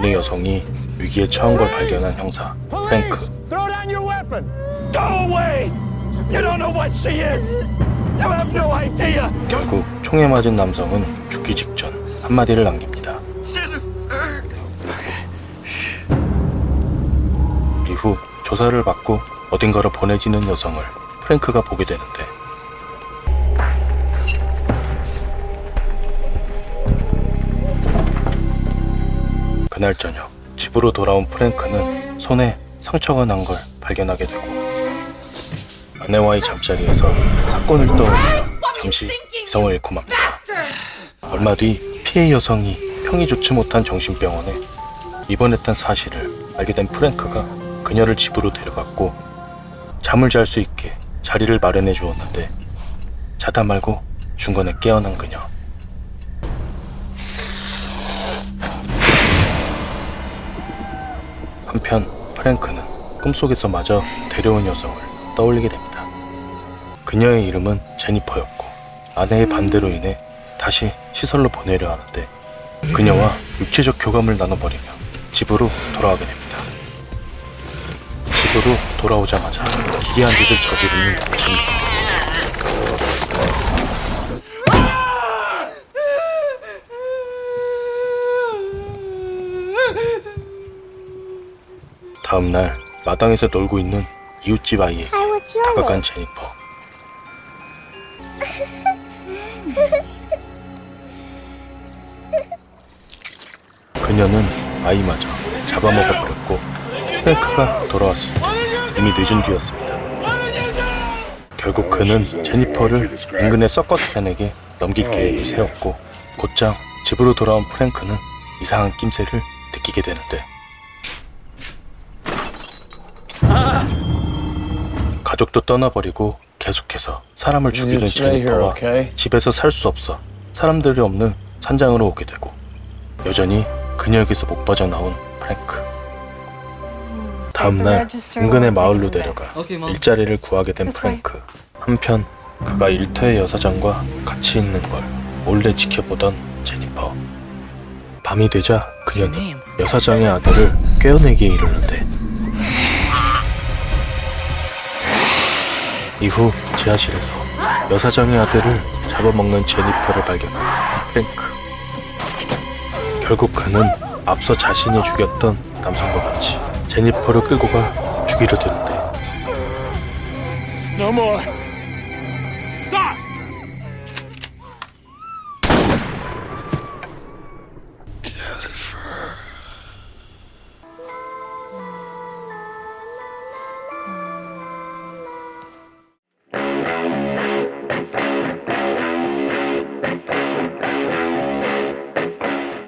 어느 여성이 위기에 처한 걸 발견한 형사 프랭크! 결국 총에 맞은 남성은 죽기 직전 한마디를 남깁니다. 이후 조사를 받고 어딘가로 보내지는 여성을 프랭크가 보게 되는데 그날 저녁 집으로 돌아온 프랭크는 손에 상처가 난 걸 발견하게 되고 아내와의 잠자리에서 사건을 떠올려 잠시 이성을 잃고 맙니다. 얼마 뒤 피해 여성이 평이 좋지 못한 정신병원에 입원했던 사실을 알게 된 프랭크가 그녀를 집으로 데려갔고 잠을 잘 수 있게 자리를 마련해 주었는데 자다 말고 중간에 깨어난 그녀. 한편 프랭크는 꿈속에서 마저 데려온 여성을 떠올리게 됩니다. 그녀의 이름은 제니퍼였고 아내의 반대로 인해 다시 시설로 보내려 하는데 그녀와 육체적 교감을 나눠버리며 집으로 돌아가게 됩니다. 집으로 돌아오자마자 기괴한 짓을 저지르는 제니퍼. 다음 날 마당에서 놀고 있는 이웃집 your 다가간? 제니퍼. 그녀는 아이마저 잡아먹어 버렸고 프랭크가 돌아왔을 때 이미 늦은 뒤였습니다. 결국 그는 제니퍼를 인근의 서커스단에게 넘길 계획을 세웠고 곧장 집으로 돌아온 프랭크는 이상한 낌새를 느끼게 되는데 가족도 떠나버리고 계속해서 사람을 죽이는 제니퍼와? 집에서 살 수 없어 사람들이 없는 산장으로 오게 되고 여전히 그녀에게서 못 빠져나온 프랭크. 다음날 인근의 마을로 내려가 일자리를 구하게 된 프랭크. 한편 그가 일터의 여사장과 같이 있는 걸 몰래 지켜보던 제니퍼. 밤이 되자 그녀는 여사장의 아들을 꿰어내기에 이르는데 이후 지하실에서 여사장의 아들을 잡아먹는 제니퍼를 발견한 프랭크. 결국 그는 앞서 자신이 죽였던 남성과 같이 제니퍼를 끌고 가 죽이려 드는데 No more!